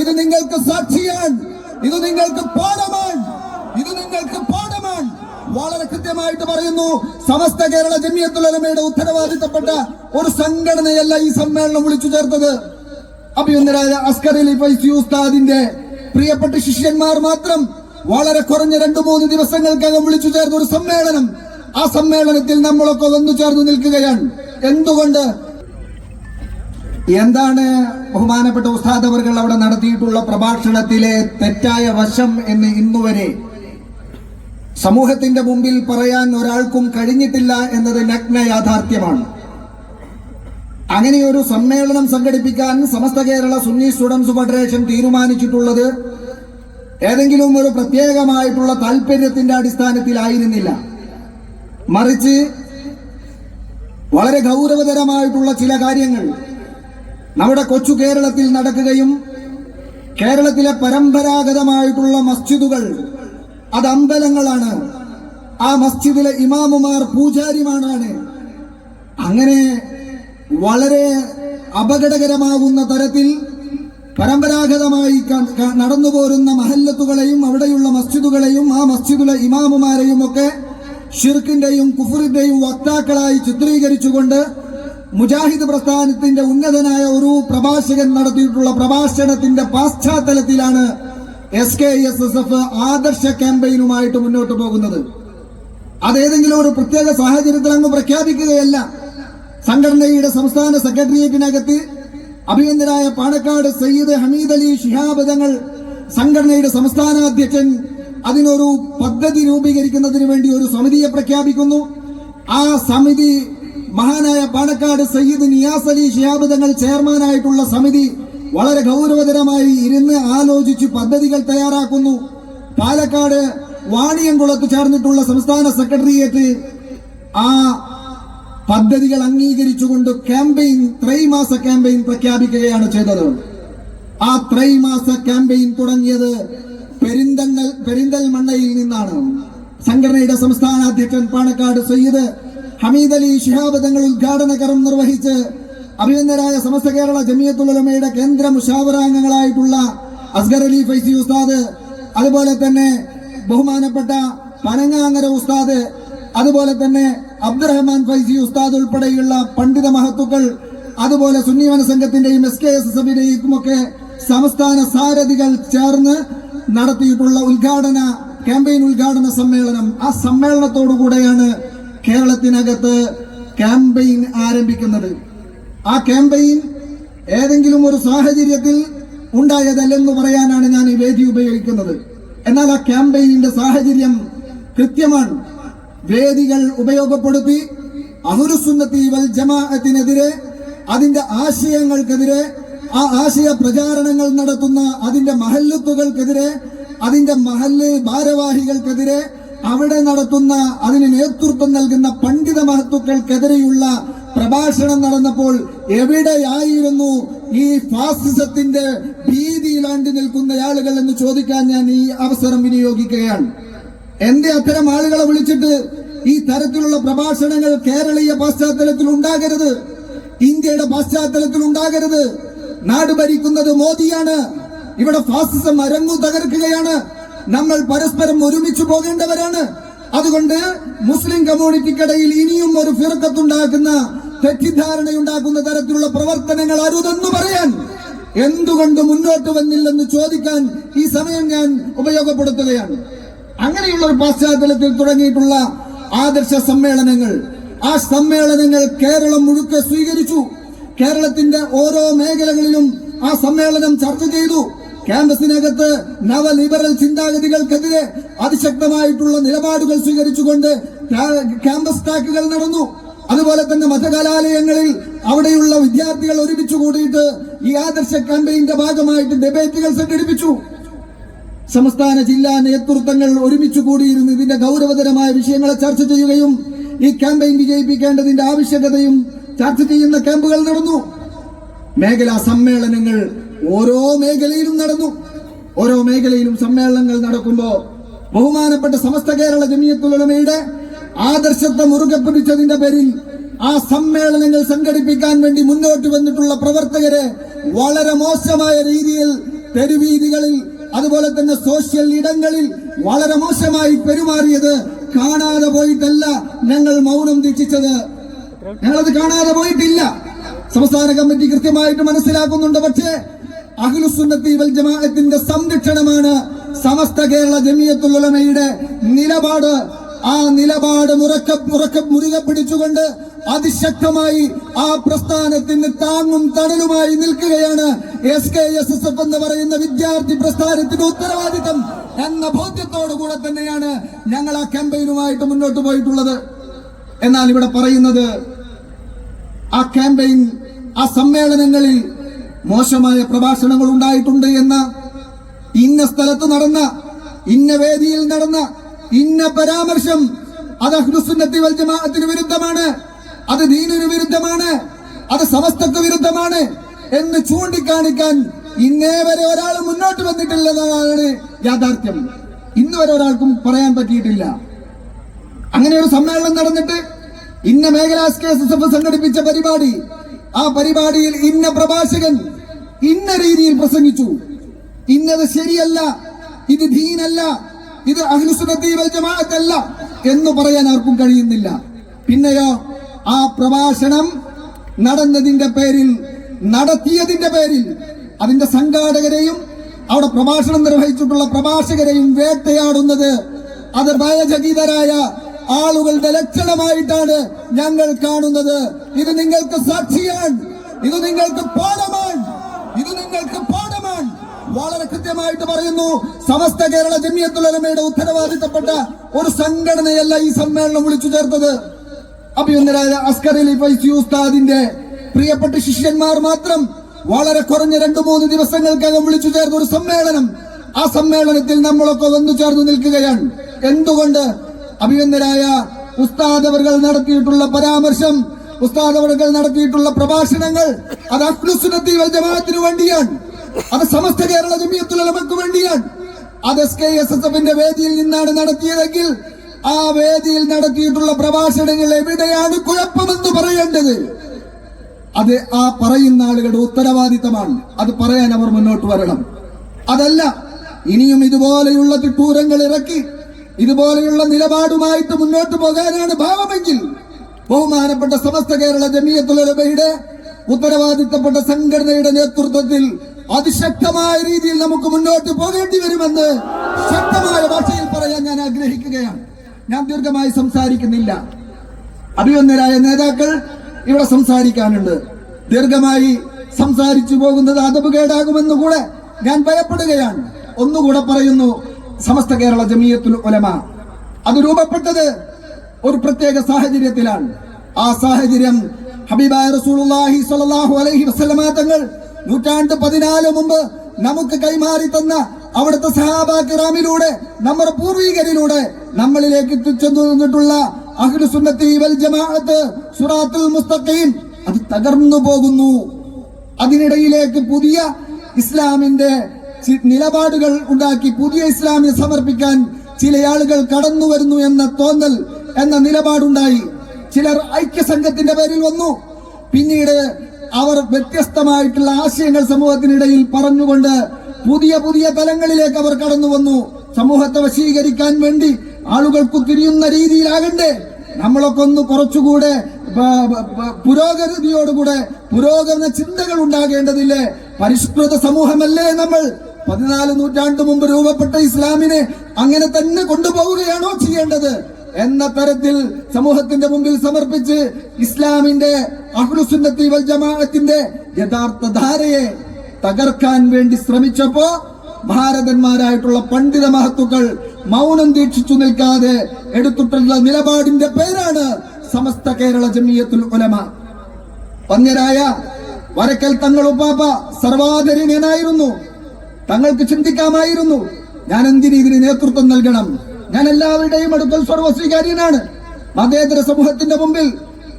ഇത് നിങ്ങൾക്ക് സാക്ഷിയാണ് ഇത് നിങ്ങൾക്ക് പാഠമാണ് ഇത് നിങ്ങൾക്ക് പാഠമാണ് വളരെ കൃത്യമായിട്ട് പറയുന്നു സമസ്ത കേരള ജമിയത്തുലമയുടെ ഉത്തരവാദിത്തപ്പെട്ട ഒരു സംഘടനയല്ല ഈ സമ്മേളനം വിളിച്ചു ചേർത്തത്. അഭിനന്ദനായ അസ്കർ ഫൈസി ഉസ്താദിന്റെ പ്രിയപ്പെട്ട ശിഷ്യന്മാർ മാത്രം വളരെ കുറഞ്ഞ രണ്ടു മൂന്ന് ദിവസങ്ങൾക്കകം വിളിച്ചു ചേർന്ന ഒരു സമ്മേളനം. ആ സമ്മേളനത്തിൽ നമ്മളൊക്കെ വന്നു ചേർന്ന് നിൽക്കുകയാണ്. എന്തുകൊണ്ട് എന്താണ് ബഹുമാനപ്പെട്ട ഉസ്താദ് അവർകൾ അവിടെ നടത്തിയിട്ടുള്ള പ്രഭാഷണത്തിലെ തെറ്റായ വശം എന്ന് ഇന്നുവരെ സമൂഹത്തിന്റെ മുമ്പിൽ പറയാൻ ഒരാൾക്കും കഴിഞ്ഞിട്ടില്ല എന്നത് നഗ്ന യാഥാർത്ഥ്യമാണ്. അങ്ങനെ ഒരു സമ്മേളനം സംഘടിപ്പിക്കാൻ സമസ്ത കേരള സുന്നി സ്റ്റുഡൻസ് ഫെഡറേഷൻ തീരുമാനിച്ചിട്ടുള്ളത് ഏതെങ്കിലും ഒരു പ്രത്യേകമായിട്ടുള്ള താല്പര്യത്തിന്റെ അടിസ്ഥാനത്തിലായിരുന്നില്ല. മറിച്ച് വളരെ ഗൗരവതരമായിട്ടുള്ള ചില കാര്യങ്ങൾ നമ്മുടെ കൊച്ചു കേരളത്തിൽ നടക്കുകയും കേരളത്തിലെ പരമ്പരാഗതമായിട്ടുള്ള മസ്ജിദുകൾ അത് അമ്പലങ്ങളാണ്. ആ മസ്ജിദിലെ ഇമാമുമാർ പൂജാരിമാരാണ്. അങ്ങനെ വളരെ അപകടകരമാകുന്ന തരത്തിൽ പരമ്പരാഗതമായി നടന്നു പോരുന്ന മഹല്ലത്തുകളെയും അവിടെയുള്ള മസ്ജിദുകളെയും ആ മസ്ജിദിലെ ഇമാമുമാരെയും ഒക്കെ ഷിർക്കിന്റെയും കുഫറിന്റെയും വക്താക്കളായി ചിത്രീകരിച്ചുകൊണ്ട് മുജാഹിദ് പ്രസ്ഥാനത്തിന്റെ ഉന്നതനായ ഒരു പ്രഭാഷകൻ നടത്തിയിട്ടുള്ള പ്രഭാഷണത്തിന്റെ പാശ്ചാത്തലത്തിലാണ് S K S S F ആദർശ ക്യാമ്പയിനുമായിട്ട് മുന്നോട്ട് പോകുന്നത്. അതേതെങ്കിലും ഒരു പ്രത്യേക സാഹചര്യത്തിൽ അങ്ങ് പ്രഖ്യാപിക്കുകയല്ല. സംഘടനയുടെ സംസ്ഥാന സെക്രട്ടേറിയറ്റിനകത്ത് അഭിനന്ദനായ പാണക്കാട് സയ്യിദ് ഹമീദ് അലി ശിഹാബ് തങ്ങൾ സംഘടനയുടെ സംസ്ഥാന അധ്യക്ഷൻ അതിനൊരു പദ്ധതി രൂപീകരിക്കുന്നതിന് വേണ്ടി ഒരു സമിതിയെ പ്രഖ്യാപിക്കുന്നു. ആ സമിതി മഹാനായ പാണക്കാട് സയ്യിദ് നിയാസ് അലി ഷിയാബ് തങ്ങൾ ചെയർമാനായിട്ടുള്ള സമിതി വളരെ ഗൗരവതരമായി ഇരുന്ന് ആലോചിച്ച് പദ്ധതികൾ തയ്യാറാക്കുന്നു. പാലക്കാട് വാണിയംകുളത്ത് ചേർന്നിട്ടുള്ള സംസ്ഥാന സെക്രട്ടേറിയറ്റ് ആ പദ്ധതികൾ അംഗീകരിച്ചുകൊണ്ട് ക്യാമ്പയിൻ ത്രൈമാസ ക്യാമ്പയിൻ പ്രഖ്യാപിക്കുകയാണ് ചെയ്തത്. ആ ത്രൈമാസ ക്യാമ്പയിൻ തുടങ്ങിയത് പെരിന്തൽ പെരിന്തൽമണ്ണയിൽ നിന്നാണ്. സംഘടനയുടെ സംസ്ഥാന അധ്യക്ഷൻ പാണക്കാട് സയ്യിദ് ഹമീദ് അലി ശിഹാബ് തങ്ങൾ ഉദ്ഘാടന കർമ്മം നിർവഹിച്ച് അഭിനന്ദരായ സമസ്ത കേരള ജമിയത്തുലമയുടെ കേന്ദ്ര മുഷാവറാംഗങ്ങളായിട്ടുള്ള അസ്ഗർ അലി ഫൈസി ഉസ്താദ് അതുപോലെ തന്നെ ബഹുമാനപ്പെട്ട പനങ്ങാങ്ങര ഉസ്താദ് അതുപോലെ തന്നെ അബ്ദുറഹ്മാൻ ഫൈസി ഉസ്താദ് ഉൾപ്പെടെയുള്ള പണ്ഡിത മഹത്തുക്കൾ അതുപോലെ സുന്നിവന സംഘത്തിന്റെയും എസ് കെ എസ് എസ് എഫിന്റെയും ഒക്കെ സംസ്ഥാന സാരഥികൾ ചേർന്ന് നടത്തിയിട്ടുള്ള ഉദ്ഘാടന ക്യാമ്പയിൻ ഉദ്ഘാടന സമ്മേളനം. ആ സമ്മേളനത്തോടുകൂടെയാണ് കേരളത്തിനകത്ത് ക്യാമ്പയിൻ ആരംഭിക്കുന്നത്. ആ ക്യാമ്പയിൻ ഏതെങ്കിലും ഒരു സാഹചര്യത്തിൽ ഉണ്ടായതല്ലെന്ന് പറയാനാണ് ഞാൻ ഈ വേദി ഉപയോഗിക്കുന്നത്. എന്നാൽ ആ ക്യാമ്പയിനിന്റെ സാഹചര്യം കൃത്യമാണ്. വേദികൾ ഉപയോഗപ്പെടുത്തി അഹുരുസുന്നത്തി വൽ ജമാഅത്തിനെതിരെ അതിന്റെ ആശയങ്ങൾക്കെതിരെ ആ ആശയ പ്രചാരണങ്ങൾ നടത്തുന്ന അതിന്റെ മഹല്ലുത്തുകൾക്കെതിരെ അതിന്റെ മഹല്ല് ഭാരവാഹികൾക്കെതിരെ അവിടെ നടത്തുന്ന അതിന് നേതൃത്വം നൽകുന്ന പണ്ഡിത മഹത്വക്കൾക്കെതിരെയുള്ള പ്രഭാഷണം നടന്നപ്പോൾ എവിടെയായിരുന്നു ഈ ഫാസിസത്തിന്റെ ഭീതിയിലാണ്ടി നിൽക്കുന്ന ആളുകൾ എന്ന് ചോദിക്കാൻ ഞാൻ ഈ അവസരം വിനിയോഗിക്കുകയാണ്. എന്റെ അത്തരം ആളുകളെ വിളിച്ചിട്ട് ഈ തരത്തിലുള്ള പ്രഭാഷണങ്ങൾ കേരളീയ പശ്ചാത്തലത്തിൽ ഉണ്ടാകരുത് ഇന്ത്യയുടെ പശ്ചാത്തലത്തിൽ ഉണ്ടാകരുത്. നാട് ഭരിക്കുന്നത് മോദിയാണ്. ഇവിടെ ഫാസിസം അരങ്ങു തകർക്കുകയാണ്. നമ്മൾ പരസ്പരം ഒരുമിച്ച് പോകേണ്ടവരാണ്. അതുകൊണ്ട് മുസ്ലിം കമ്മ്യൂണിറ്റിക്കിടയിൽ ഇനിയും ഒരു ഫിറക്കത്തുണ്ടാക്കുന്ന തെറ്റിദ്ധാരണയുണ്ടാക്കുന്ന തരത്തിലുള്ള പ്രവർത്തനങ്ങൾ അരുതെന്ന് പറയാൻ എന്തുകൊണ്ട് മുന്നോട്ട് വന്നില്ലെന്ന് ചോദിക്കാൻ ഈ സമയം ഞാൻ ഉപയോഗപ്പെടുത്തുകയാണ്. അങ്ങനെയുള്ള ഒരു പശ്ചാത്തലത്തിൽ തുടങ്ങിയിട്ടുള്ള ആദർശ സമ്മേളനങ്ങൾ. ആ സമ്മേളനങ്ങൾ കേരളം മുഴുക്കെ സ്വീകരിച്ചു. കേരളത്തിന്റെ ഓരോ മേഖലകളിലും ആ സമ്മേളനം ചർച്ച ചെയ്തു. ക്യാമ്പസിനകത്ത് നവലിബറൽ ചിന്താഗതികൾക്കെതിരെ അതിശക്തമായിട്ടുള്ള നിലപാടുകൾ സ്വീകരിച്ചുകൊണ്ട് ക്യാമ്പസ് ടാക്കുകൾ നടന്നു. അതുപോലെ തന്നെ മതകലാലയങ്ങളിൽ അവിടെയുള്ള വിദ്യാർത്ഥികൾ ഒരുമിച്ച് കൂടിയിട്ട് ഈ ആദർശ ക്യാമ്പയിന്റെ ഭാഗമായിട്ട് ഡിബേറ്റുകൾ സംഘടിപ്പിച്ചു. സംസ്ഥാന ജില്ലാ നേതൃത്വങ്ങൾ ഒരുമിച്ച് കൂടിയിരുന്ന് ഇതിന്റെ ഗൗരവതരമായ വിഷയങ്ങളെ ചർച്ച ചെയ്യുകയും ഈ ക്യാമ്പയിൻ വിജയിപ്പിക്കേണ്ടതിന്റെ ആവശ്യകതയും ചർച്ച ചെയ്യുന്ന ക്യാമ്പുകൾ നടന്നു. മേഖലാ സമ്മേളനങ്ങൾ ഓരോ മേഖലയിലും നടന്നു. ഓരോ മേഖലയിലും സമ്മേളനങ്ങൾ നടക്കുമ്പോൾ ബഹുമാനപ്പെട്ട സമസ്ത കേരള ജമിയത്തുലമയുടെ ആദർശത്തെ മുറുകെ പിടിച്ചതിന്റെ പേരിൽ ആ സമ്മേളനങ്ങൾ സംഘടിപ്പിക്കാൻ വേണ്ടി മുന്നോട്ട് വന്നിട്ടുള്ള പ്രവർത്തകരെ വളരെ മോശമായ രീതിയിൽ തെരുവീതികളിൽ അതുപോലെ തന്നെ സോഷ്യൽ ഇടങ്ങളിൽ വളരെ മോശമായി പെരുമാറിയത് കാണാതെ പോയിട്ടല്ല ഞങ്ങൾ മൗനം ദീക്ഷിച്ചത്. ഞങ്ങളത് കാണാതെ പോയിട്ടില്ല. സംസ്ഥാന കമ്മിറ്റി കൃത്യമായിട്ട് മനസ്സിലാക്കുന്നുണ്ട്. പക്ഷേ ജമാഅത്തിന്റെ സംരക്ഷണമാണ് സമസ്ത കേരള ജമിയത്തുലമയുടെ നിലപാട്. ആ നിലപാട് മുറക്ക മുറക്ക മുറുകെ പിടിച്ചുകൊണ്ട് അതിശക്തമായി ആ പ്രസ്ഥാനത്തിന് താങ്ങും തണലുമായി നിൽക്കുകയാണ് S K S S F എന്ന് പറയുന്ന വിദ്യാർത്ഥി പ്രസ്ഥാനത്തിന്റെ ഉത്തരവാദിത്തം എന്ന ബോധ്യത്തോടുകൂടെ തന്നെയാണ് ഞങ്ങൾ ആ ക്യാമ്പയിനുമായിട്ട് മുന്നോട്ട് പോയിട്ടുള്ളത്. എന്നാൽ ഇവിടെ പറയുന്നത് ആ ക്യാമ്പയിൻ ആ സമ്മേളനങ്ങളിൽ മോശമായ പ്രഭാഷണങ്ങൾ ഉണ്ടായിട്ടുണ്ട് എന്ന ഇന്ന സ്ഥലത്ത് നടന്ന ഇന്ന വേദിയിൽ നടന്ന ഇന്ന പരാമർശം അത് അഹ്ലുസുന്നത്തി വൽ ജമാഅത്തിന് വിരുദ്ധമാണ്. അത് ദീനിന് വിരുദ്ധമാണ്. അത് സമസ്തക്ക് വിരുദ്ധമാണ് എന്ന് ചൂണ്ടിക്കാണിക്കാൻ ഇന്നേ വരെ ഒരാൾ മുന്നോട്ട് വന്നിട്ടില്ലെന്നതാണ് യാഥാർത്ഥ്യം. ഇന്ന് വരെ ഒരാൾക്കും പറയാൻ പറ്റിയിട്ടില്ല. അങ്ങനെ ഒരു സമ്മേളനം നടന്നിട്ട് ഇന്ന മേഖലാ സംഘടിപ്പിച്ച പരിപാടി ആ പരിപാടിയിൽ ഇന്ന പ്രഭാഷകൻ ഇന്ന രീതിയിൽ പ്രസംഗിച്ചു. ഇന്നത് ശരിയല്ല ഇത് ദീനല്ല ഇത് അഹ്ലുസുന്നത്തി ജമാഅത്തല്ല എന്ന് പറയാൻ ആർക്കും കഴിയുന്നില്ല. പിന്നെയോ ആ പ്രഭാഷണം നടന്നതിന്റെ പേരിൽ നടത്തിയതിന്റെ പേരിൽ അതിന്റെ സംഘാടകരെയും അവിടെ പ്രഭാഷണം നിർവഹിച്ചിട്ടുള്ള പ്രഭാഷകരെയും വേട്ടയാടുന്നത് അത് ഭയചകിതരായ ആളുകളുടെ ലക്ഷണമായിട്ടാണ് ഞങ്ങൾ കാണുന്നത്. ഇത് നിങ്ങൾക്ക് സാക്ഷിയാണ്. ഇത് നിങ്ങൾക്ക് പാഠമാണ്. ഇത് നിങ്ങൾക്ക് പാഠമാണ് വളരെ കൃത്യമായിട്ട് പറയുന്നു സമസ്ത കേരള ജമിയത്തുലമയുടെ ഉത്തരവാദിത്തപ്പെട്ട ഒരു സംഘടനയല്ല ഈ സമ്മേളനം വിളിച്ചു ചേർത്തത്. അഭിനന്ദനായ അസ്കർ ഉസ്താദിന്റെ പ്രിയപ്പെട്ട ശിഷ്യന്മാർ മാത്രം വളരെ കുറഞ്ഞ രണ്ടു മൂന്ന് ദിവസങ്ങൾക്കകം വിളിച്ചു ചേർന്ന ഒരു സമ്മേളനം. ആ സമ്മേളനത്തിൽ നമ്മളൊക്കെ വന്നു ചേർന്ന് നിൽക്കുകയാണ്. എന്തുകൊണ്ട്? അഭിനന്ദനായ ഉസ്താദ് അവർ നടത്തിയിട്ടുള്ള പരാമർശം ഉസ്താദ് അവർകൾ നടത്തിയിട്ടുള്ള പ്രഭാഷണങ്ങൾ അത് അഖ്ലുസുന്നത്തി വൽ ജമാഅത്തിന് വേണ്ടിയാണ്. അത് സമസ്ത കേരള ജമിയത്തുലമക്ക് വേണ്ടിയാണ്. അത് എസ് കെ എസ് എസ് എഫിന്റെ വേദിയിൽ നിന്നാണ് നടത്തിയതെങ്കിൽ ആ വേദിയിൽ നടത്തിയിട്ടുള്ള പ്രഭാഷണങ്ങൾ എവിടെയാണ് കുഴപ്പമെന്ന് പറയേണ്ടത്? അത് ആ പറയുന്ന ആളുകളുടെ ഉത്തരവാദിത്തമാണ്. അത് പറയാൻ അവർ മുന്നോട്ട് വരണം. അതല്ല ഇനിയും ഇതുപോലെയുള്ള തിട്ടൂരങ്ങൾ ഇറക്കി ഇതുപോലെയുള്ള നിലപാടുമായിട്ട് മുന്നോട്ട് പോകാനാണ് ഭാവമെങ്കിൽ ബഹുമാനപ്പെട്ട സമസ്ത കേരള ജമിയത്തുലബയുടെ ഉത്തരവാദിത്തപ്പെട്ട സംഘടനയുടെ നേതൃത്വത്തിൽ അതിശക്തമായ രീതിയിൽ നമുക്ക് മുന്നോട്ട് പോകേണ്ടി വരുമെന്ന് ശക്തമായ ഭാഷയിൽ പറയാൻ ഞാൻ ആഗ്രഹിക്കുകയാണ്. ഞാൻ ദീർഘമായി സംസാരിക്കുന്നില്ല. അഭിവന്ദരായ നേതാക്കൾ ഇവിടെ സംസാരിക്കാനുണ്ട്. ദീർഘമായി സംസാരിച്ചു പോകുന്നത് അതപ് കേടാകുമെന്ന് കൂടെ ഞാൻ ഭയപ്പെടുകയാണ്. ഒന്നുകൂടെ പറയുന്നു സമസ്ത കേരള ജമീയത്തുൽ ഉലമ. അത് രൂപപ്പെട്ടത് ഒരു പ്രത്യേക സാഹചര്യത്തിലാണ്. ആ സാഹചര്യം ഹബീബായ റസൂലുള്ളാഹി സ്വല്ലല്ലാഹു അലൈഹി വസല്ലമ തങ്ങൾ നൂറ്റാണ്ട് പതിനാല് മുമ്പ് നമുക്ക് കൈമാറി തന്ന അവിടുത്തെ സഹാബാക്കിറാമിലൂടെ നമ്മുടെ പൂർവികരിലൂടെ നമ്മളിലേക്ക് എത്തിച്ചെന്നു തന്നിട്ടുള്ള അഹ്ലു സുന്നത്തി വൽ ജമാഅത്ത് സുറാത്തുൽ മുസ്തഖീം അത് തകർന്നു പോകുന്നു. അതിനിടയിലേക്ക് പുതിയ ഇസ്ലാമിന്റെ നിലപാടുകൾ ഉണ്ടാക്കി പുതിയ ഇസ്ലാമിനെ സമർപ്പിക്കാൻ ചില ആളുകൾ കടന്നു വരുന്നു എന്ന തോന്നൽ എന്ന നിലപാടുണ്ടായി. ചിലർ ഐക്യസംഘത്തിന്റെ പേരിൽ വന്നു. പിന്നീട് അവർ വ്യത്യസ്തമായിട്ടുള്ള ആശയങ്ങൾ സമൂഹത്തിനിടയിൽ പറഞ്ഞുകൊണ്ട് പുതിയ പുതിയ തലങ്ങളിലേക്ക് അവർ കടന്നു വന്നു. സമൂഹത്തെ വശീകരിക്കാൻ വേണ്ടി ആളുകൾക്ക് തിരിയുന്ന രീതിയിലാകണ്ടേ. നമ്മളൊക്കെ ഒന്ന് കുറച്ചുകൂടെ പുരോഗതിയോടുകൂടെ പുരോഗമന ചിന്തകൾ ഉണ്ടാകേണ്ടതില്ലേ? പരിഷ്കൃത സമൂഹമല്ലേ നമ്മൾ? പതിനാല് നൂറ്റാണ്ട് മുമ്പ് രൂപപ്പെട്ട ഇസ്ലാമിനെ അങ്ങനെ തന്നെ കൊണ്ടുപോവുകയാണോ ചെയ്യേണ്ടത്? എന്ന തരത്തിൽ സമൂഹത്തിന്റെ മുമ്പിൽ സമർപ്പിച്ച് ഇസ്ലാമിന്റെ അഹ്ലുസുന്നത്തി വൽ ജമാഅത്തിന്റെ യഥാർത്ഥ ധാരയെ തകർക്കാൻ വേണ്ടി ശ്രമിച്ചപ്പോ ഭാരതന്മാരായിട്ടുള്ള പണ്ഡിത മഹത്തുക്കൾ മൗനം ദീക്ഷിച്ചു നിൽക്കാതെ എടുത്തിട്ടുള്ള നിലപാടിന്റെ പേരാണ് സമസ്ത കേരള ജമിയത്തുൽ ഉലമ. പന്യരായ വരക്കൽ തങ്ങൾ ഉപ്പാപ്പ സർവാധരിനായിരുന്നു തങ്ങൾക്ക് ചിന്തിക്കാമായിരുന്നു. ഞാൻ എന്തിന് ഇതിന് നേതൃത്വം നൽകണം? ഞാൻ എല്ലാവരുടെയും അടുക്കൽ സർവസ്വീകാര്യനാണ്. മതേതര സമൂഹത്തിന്റെ മുമ്പിൽ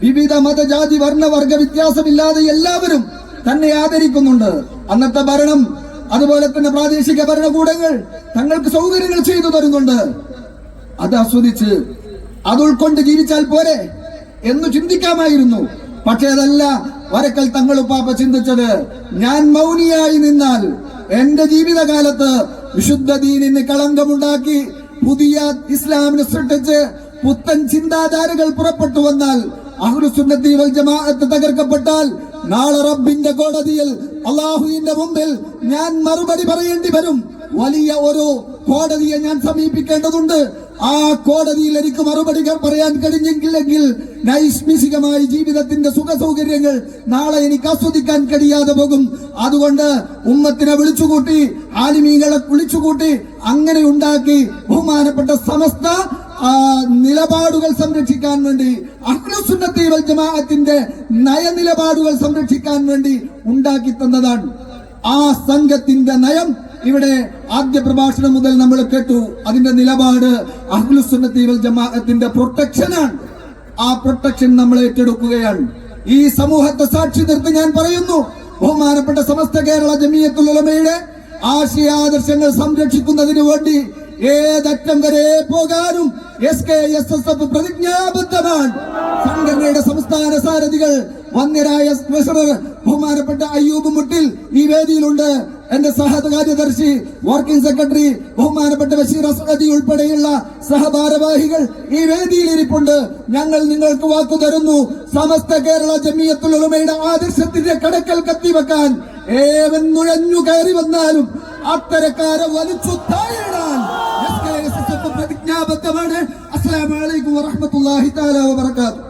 വിവിധ മതജാതി വർണ വർഗ വ്യത്യാസമില്ലാതെ എല്ലാവരും തന്നെ ആദരിക്കുന്നുണ്ട്. അന്നത്തെ ഭരണം അതുപോലെ തന്നെ പ്രാദേശിക ഭരണകൂടങ്ങൾ തങ്ങൾക്ക് സൗകര്യങ്ങൾ ചെയ്തു തരുന്നുണ്ട്. അത് ആസ്വദിച്ച് അത് ഉൾക്കൊണ്ട് ജീവിച്ചാൽ പോരെ എന്ന് ചിന്തിക്കാമായിരുന്നു. പക്ഷേ അതല്ല വരക്കൽ തങ്ങളുപ്പാപ്പ ചിന്തിച്ചത് ഞാൻ മൗനിയായി നിന്നാൽ എന്റെ ജീവിതകാലത്ത് വിശുദ്ധ ദീനിന് കളങ്കമുണ്ടാക്കി പുതിയ ഇസ്ലാമിനെ സൃഷ്ടിച്ച് പുത്തൻ ചിന്താധാരകൾ പുറപ്പെട്ടു വന്നാൽ അഹ്ലുസുന്നത്തി വൽ ജമാഅത്ത് തകർക്കപ്പെട്ടാൽ നാളെ റബ്ബിന്റെ കോടതിയിൽ അള്ളാഹുവിന്റെ മുമ്പിൽ ഞാൻ മറുപടി പറയേണ്ടി വരും. വലിയ ഒരു കോടതിയെ ഞാൻ സമീപിക്കേണ്ടതുണ്ട്. ആ കോടതിയിൽ എനിക്ക് മറുപടി പറയാൻ കഴിഞ്ഞെങ്കിലെങ്കിൽ നൈസ്മിസികമായ ജീവിതത്തിന്റെ സുഖ സൗകര്യങ്ങൾ നാളെ എനിക്ക് ആസ്വദിക്കാൻ കഴിയാതെ പോകും. അതുകൊണ്ട് ഉമ്മത്തിനെ വിളിച്ചുകൂട്ടി ആലിമീകളെ വിളിച്ചുകൂട്ടി അങ്ങനെ ഉണ്ടാക്കി ബഹുമാനപ്പെട്ട സമസ്ത നിലപാടുകൾ സംരക്ഷിക്കാൻ വേണ്ടി അഹ്ലുസുന്നത്തി വൽ ജമാഅത്തിന്റെ നയനിലപാടുകൾ സംരക്ഷിക്കാൻ വേണ്ടി ഉണ്ടാക്കി തന്നതാണ്. ആ സംഘത്തിന്റെ നയം ഇവിടെ ആദ്യ പ്രഭാഷണം മുതൽ നമ്മൾ കേട്ടു. അതിന്റെ നിലപാട് അഹ്ലുസുന്നത്തി ജമാഅത്തിന്റെ പ്രൊട്ടക്ഷനാണ്. ആ പ്രൊട്ടക്ഷൻ നമ്മൾ ഏറ്റെടുക്കുകയാണ്. ഈ സമൂഹത്തെ സാക്ഷി നിർത്തി ഞാൻ പറയുന്നു ബഹുമാനപ്പെട്ട സമസ്ത കേരള ജമീയത്തുള്ളമയുടെ ഉലമയുടെ ആശയാദർശങ്ങൾ സംരക്ഷിക്കുന്നതിന് വേണ്ടി ഏതറ്റം വരെ പോകാനും S K S S F പ്രതിജ്ഞാബദ്ധമാണ്. സംഘടനയുടെ സംസ്ഥാന സാരഥികൾ വന്യരായ ബഹുമാനപ്പെട്ട അയ്യൂബ് മുട്ടിൽ ഈ വേദിയിലുണ്ട്. എന്റെ സഹകാര്യദർശി വർക്കിംഗ് സെക്രട്ടറി ബഹുമാനപ്പെട്ട ബഷീർ അസ്മതി ഉൾപ്പെടെയുള്ള സഹഭാരവാഹികൾ ഈ വേദിയിൽ ഇരിപ്പുണ്ട്. ഞങ്ങൾ നിങ്ങൾക്ക് വാക്കു തരുന്നു. സമസ്ത കേരള ജമിയത്തുൽ ഉലമയുടെ ആദർശത്തിന്റെ കടക്കൽ കത്തിവെക്കാൻ ഏവൻ നുഴഞ്ഞു കയറി വന്നാലും അത്തരക്കാരെ വലിച്ചു താഴാൻ പ്രതിജ്ഞാബദ്ധമാണ്. അസ്സലാമു അലൈക്കും വറഹ്മത്തുള്ളാഹി തആല വബറകാതുഹു.